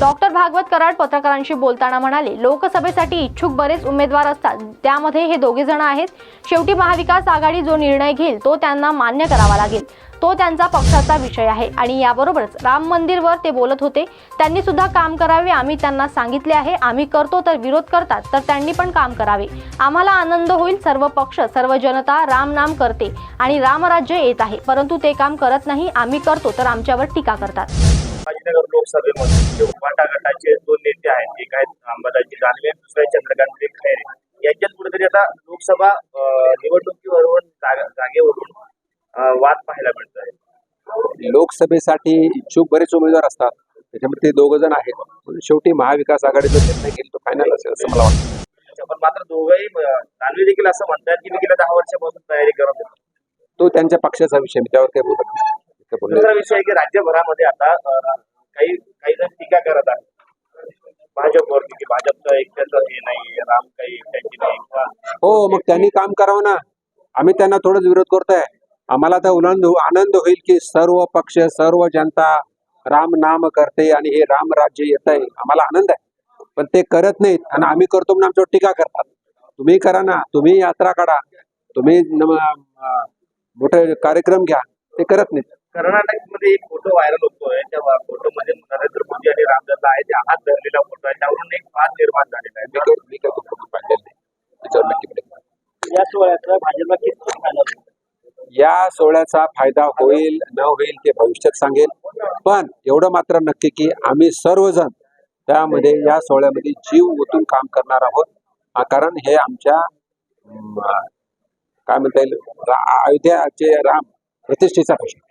Doctor Bhagwat Karad पत्रकारांशी बोलताना म्हणाले लोकसभेसाठी इच्छुक बरेच उमेदवार असतात. त्यामध्ये हे दोघे जण आहेत. शेवटी महाविकास आघाडी जो निर्णय घेईल तो त्यांना मान्य करावा लागेल. तो त्यांचा पक्षाचा विषय आहे. आणि याबरोबरच राम मंदिरवर ते बोलत होते. त्यांनी सुद्धा काम करावे आम्ही त्यांना सांगितले आहे. आम्ही करतो तर विरोध करतात तर त्यांनी पण काम करावे. आम्हाला आनंद होईल सर्व पक्ष सर्व जनता राम नाम करते. आणि रामराज्य येत आहे. परंतु ते काम करत नाही. आम्ही करतो तर आमच्यावर टीका करतात. संभाजीनगर लोकसभेमध्ये जे उभाटा गटाचे दोन नेते आहेत एक आहेत अंबादाजी दानवे दुसरे चंद्रकांत खैरे यांच्यात कुठेतरी आता लोकसभा निवडणुकीवरून जागा- जागेवरून वाद पाहायला मिळत आहे लोकसभेसाठी इच्छुक बरेच उमेदवार असतात. त्याच्यामध्ये ते दोघ जण आहेत. शेवटी महाविकास आघाडीचा निर्णय घेईल तो फायनल असेल असं मला वाटतं. पण मात्र दोघंही दानवे देखील असं म्हणतात की मी गेल्या दहा वर्षापासून तयारी करत होतो. तो त्यांच्या पक्षाचा विषय मी त्यावर काही बोलत नाही. दुसरा विषय की राज्यभरामध्ये आता काही काही जण टीका करत आहेत. भाजपवरती की भाजपचं एकट्याचं हे नाही राम काही एकट्याची नाही हो मग त्यांनी काम करावं ना. आम्ही त्यांना थोडंच विरोध करतोय. आम्हाला तर आनंद आनंद होईल की सर्व पक्ष सर्व जनता राम नाम करते आणि हे राम राज्य येत आहे आम्हाला आनंद आहे. पण ते करत नाहीत आणि आम्ही करतो म्हणून आमच्यावर टीका करतात. तुम्ही करा ना. तुम्ही यात्रा काढा. तुम्ही मोठे कार्यक्रम घ्या. ते करत नाहीत. कर्नाटकमध्ये एक फोटो व्हायरल होतोय. त्या फोटोमध्ये नरेंद्र मोदी आणि रामदास आहे. ते हात धरलेला फोटो आहे. त्यावरून एक वाद निर्माण झालेला आहे. मी फोटो पाहिलेला. या सोहळ्याचा भाजपला किती फायदा? या सोहळ्याचा फायदा होईल न होईल ते भविष्यात सांगेल. पण एवढं मात्र नक्की की आम्ही सर्वजण त्यामध्ये या सोहळ्यामध्ये जीव ओतून काम करणार आहोत. हा कारण हे आमच्या काय म्हणता येईल अयोध्याचे राम प्रतिष्ठेचा प्रश्न.